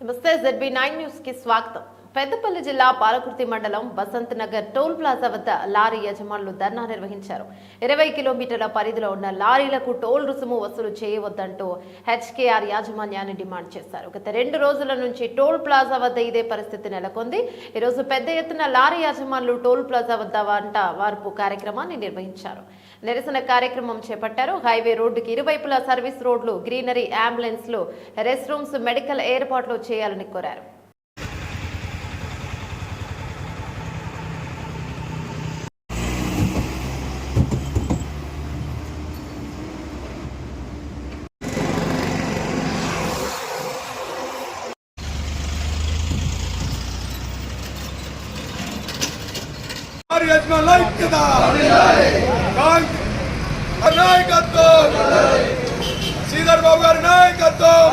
నమస్తే ZB nine news కి స్వాగతం పెద్దపల్లి జిల్లా పాలకుర్తి మండలం బసంత్ నగర్ టోల్ ప్లాజా వద్ద లారీ యజమానులు ధర్నా నిర్వహించారు. ఇరవై కిలోమీటర్ల పరిధిలో ఉన్న లారీలకు టోల్ రుసుము వసూలు చేయవద్దంటూ హెచ్కేఆర్ యాజమాన్యాన్ని డిమాండ్ చేశారు. గత రెండు రోజుల నుంచి టోల్ ప్లాజా వద్ద ఇదే పరిస్థితి నెలకొంది. ఈరోజు పెద్ద ఎత్తున లారీ యాజమానులు టోల్ ప్లాజా వద్ద వంట వార్పు కార్యక్రమాన్ని నిర్వహించారు. నిరసన కార్యక్రమం చేపట్టారు. హైవే రోడ్డుకి ఇరువైపులా సర్వీస్ రోడ్లు గ్రీనరీ అంబులెన్స్లు రెస్ట్ రూమ్స్ మెడికల్ ఏర్పాట్లు చేయాలని కోరారు. వారి యజమానుల ఐక్యత నాయకత్వం శ్రీధర్ బాబు గారి నాయకత్వం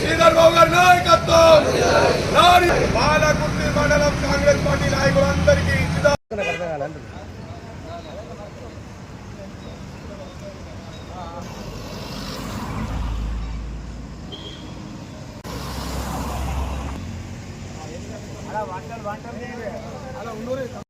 శ్రీధర్ బాబు గారి నాయకత్వం నారి బాలకుర్తి మండలం కాంగ్రెస్ పార్టీ నాయకులందరికీ అలా వంటలు వంటలు అలా ఉండరు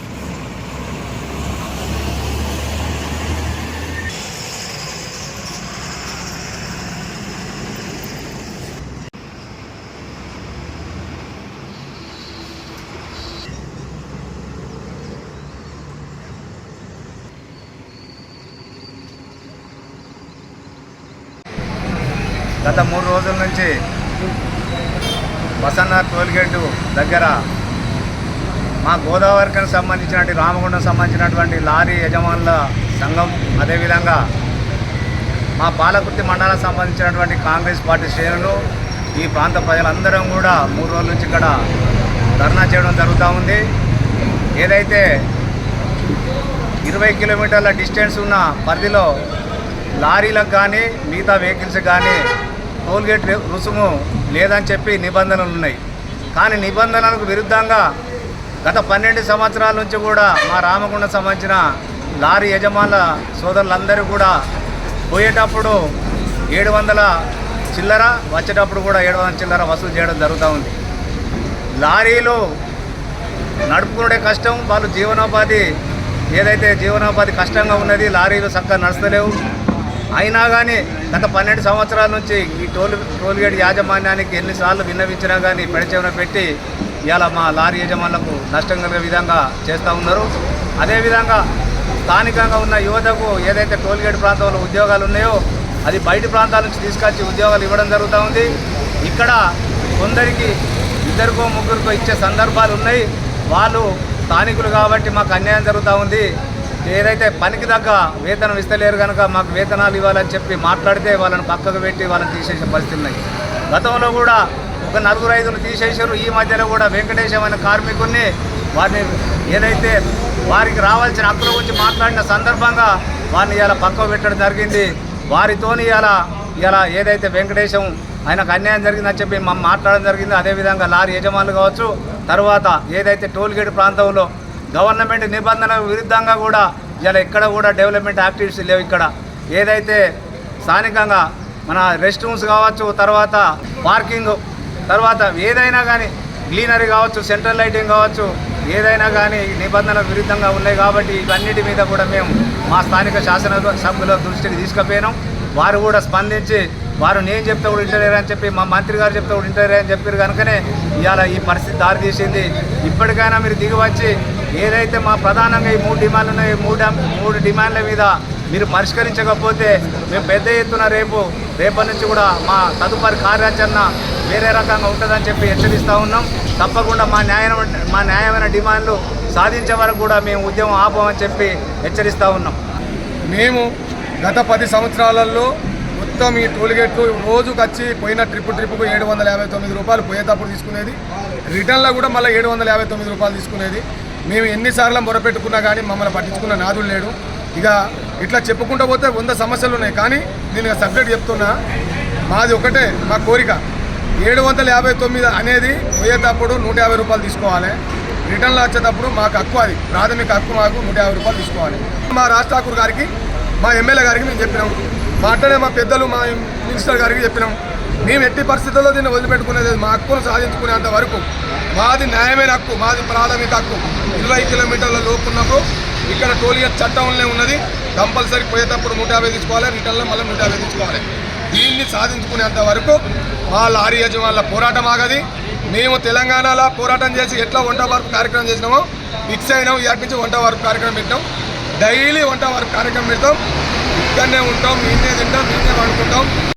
గత మూడు రోజుల నుంచి వసన్న టోల్గేట్ దగ్గర మా గోదావరికి సంబంధించినటువంటి రామగుండం సంబంధించినటువంటి లారీ యజమానుల సంఘం అదేవిధంగా మా పాలకుర్తి మండలానికి సంబంధించినటువంటి కాంగ్రెస్ పార్టీ శ్రేణులు ఈ ప్రాంత ప్రజలందరం కూడా మూడు రోజుల నుంచి ఇక్కడ ధర్నా చేయడం జరుగుతూ ఉంది. ఏదైతే ఇరవై కిలోమీటర్ల డిస్టెన్స్ ఉన్న పరిధిలో లారీలకు కానీ మిగతా వెహికల్స్ కానీ టోల్గేట్ రుసుము లేదని చెప్పి నిబంధనలు ఉన్నాయి. కానీ నిబంధనలకు విరుద్ధంగా గత పన్నెండు సంవత్సరాల నుంచి కూడా మా రామగుండం సంబంధించిన లారీ యజమానుల సోదరులందరూ కూడా పోయేటప్పుడు ఏడు వందల చిల్లర వచ్చేటప్పుడు కూడా ఏడు వందల చిల్లర వసూలు చేయడం జరుగుతూ ఉంది. లారీలు నడుపుకునే కష్టం వాళ్ళు జీవనోపాధి ఏదైతే జీవనోపాధి కష్టంగా ఉన్నది లారీలు చక్కగా నడుస్తలేవు. అయినా కానీ గత పన్నెండు సంవత్సరాల నుంచి ఈ టోల్ టోల్గేట్ యాజమాన్యానికి ఎన్నిసార్లు విన్నవించినా కానీ పెడచెవిన పెట్టి ఇవాళ మా లారీ యజమానులకు నష్టం కలిగే విధంగా చేస్తూ ఉన్నారు. అదేవిధంగా స్థానికంగా ఉన్న యువతకు ఏదైతే టోల్గేట్ ప్రాంతంలో ఉద్యోగాలు ఉన్నాయో అది బయట ప్రాంతాల నుంచి తీసుకొచ్చి ఉద్యోగాలు ఇవ్వడం జరుగుతూ ఉంది. ఇక్కడ కొందరికి ఇద్దరికో ముగ్గురికో ఇచ్చే సందర్భాలు ఉన్నాయి. వాళ్ళు స్థానికులు కాబట్టి మాకు అన్యాయం జరుగుతూ ఉంది. ఏదైతే పనికి తగ్గ వేతనం ఇస్తలేరు కనుక మాకు వేతనాలు ఇవ్వాలని చెప్పి మాట్లాడితే వాళ్ళని పక్కకు పెట్టి వాళ్ళని తీసేసే పరిస్థితులు ఉన్నాయి. గతంలో కూడా ఒక నలుగురు ఐదును తీసేశారు. ఈ మధ్యలో కూడా వెంకటేశం అనే కార్మికుడిని వారిని ఏదైతే వారికి రావాల్సిన హక్కుల గురించి మాట్లాడిన సందర్భంగా వారిని ఇలా పక్కకు పెట్టడం జరిగింది. వారితోని ఇలా ఇలా ఏదైతే వెంకటేశం ఆయనకు అన్యాయం జరిగిందని చెప్పి మనం మాట్లాడడం జరిగింది. అదేవిధంగా లారీ యజమానులు కావచ్చు తర్వాత ఏదైతే టోల్గేట్ ప్రాంతంలో గవర్నమెంట్ నిబంధనలకు విరుద్ధంగా కూడా ఇలా ఎక్కడ కూడా డెవలప్మెంట్ యాక్టివిటీస్ లేవు ఇక్కడ. ఏదైతే స్థానికంగా మన రెస్ట్ రూమ్స్ కావచ్చు తర్వాత పార్కింగ్ తర్వాత ఏదైనా కానీ గ్లీనరీ కావచ్చు సెంట్రల్ లైటింగ్ కావచ్చు ఏదైనా కానీ నిబంధనలకు విరుద్ధంగా ఉన్నాయి కాబట్టి ఇవన్నిటి మీద కూడా మేము మా స్థానిక శాసన సభ్యుల దృష్టికి తీసుకుపోయినాం. వారు కూడా స్పందించి వారు నేను చెప్తే కూడా ఇంటలేరు అని చెప్పి మా మంత్రి గారు చెప్తే కూడా ఇంటలేరు అని చెప్పారు కనుకనే ఇవాళ ఈ పరిస్థితి దారితీసింది. ఇప్పటికైనా మీరు దిగి వచ్చి ఏదైతే మా ప్రధానంగా ఈ మూడు డిమాండ్లు ఉన్నాయి ఈ మూడు మూడు డిమాండ్ల మీద మీరు పరిష్కరించకపోతే మేము పెద్ద ఎత్తున రేపు రేపటి నుంచి కూడా మా తదుపరి కార్యాచరణ వేరే రకంగా ఉంటుందని చెప్పి హెచ్చరిస్తూ ఉన్నాం. తప్పకుండా మా న్యాయం మా న్యాయమైన డిమాండ్లు సాధించే వరకు కూడా మేము ఉద్యమం ఆపమని చెప్పి హెచ్చరిస్తూ ఉన్నాం. మేము గత పది సంవత్సరాలలో మొత్తం ఈ టోల్గేట్లు రోజుకు వచ్చి పోయిన ట్రిప్ ట్రిప్కు ఏడు వందల యాభై తొమ్మిది రూపాయలు పోయేటప్పుడు తీసుకునేది. రిటర్న్లో కూడా మళ్ళీ ఏడు వందల యాభై తొమ్మిది రూపాయలు తీసుకునేది. మేము ఎన్నిసార్లు మొరపెట్టుకున్నా కానీ మమ్మల్ని పట్టించుకున్న నాదులు లేడు. ఇక ఇట్లా చెప్పుకుంటూ పోతే వంద సమస్యలు ఉన్నాయి. కానీ నేను ఇక సబ్జెక్ట్ చెప్తున్నా మాది ఒకటే మా కోరిక. ఏడు వందల యాభై తొమ్మిది అనేది పోయేటప్పుడు నూట యాభై రూపాయలు తీసుకోవాలి. రిటర్న్లో వచ్చేటప్పుడు మాకు హక్కు అది. ప్రాథమిక హక్కు మాకు నూట యాభై రూపాయలు తీసుకోవాలి. మా రాజ్ గారికి మా ఎమ్మెల్యే గారికి మేము చెప్పినాం. మాట్లాడే మా పెద్దలు మా మినిస్టర్ గారికి చెప్పినాం. మేము ఎట్టి పరిస్థితుల్లో దీన్ని వదిలిపెట్టుకునేది మా హక్కును సాధించుకునేంత వరకు మాది న్యాయమైన హక్కు మాది ప్రాథమిక హక్కు. ఇరవై కిలోమీటర్ల లోపు ఉన్నప్పుడు ఇక్కడ టోలియర్ చట్టంలోనే ఉన్నది. కంపల్సరీ పోయేటప్పుడు నూట యాభై తీసుకోవాలి రిటర్న్లో మళ్ళీ నూట యాభై తీసుకోవాలి. దీన్ని సాధించుకునేంత వరకు మా లారీ యజమానుల పోరాటం ఆగది. మేము తెలంగాణలో పోరాటం చేసి ఎట్లా వంట వరకు కార్యక్రమం చేసినామో ఫిక్స్ అయినాం. ఇక్కడి నుంచి వంట వరకు కార్యక్రమం పెట్టాం డైలీ వంట వరకు కార్యక్రమం పెడతాం. ఇక్కడనే ఉంటాం మేమే తింటాం మేమే వండుకుంటాం.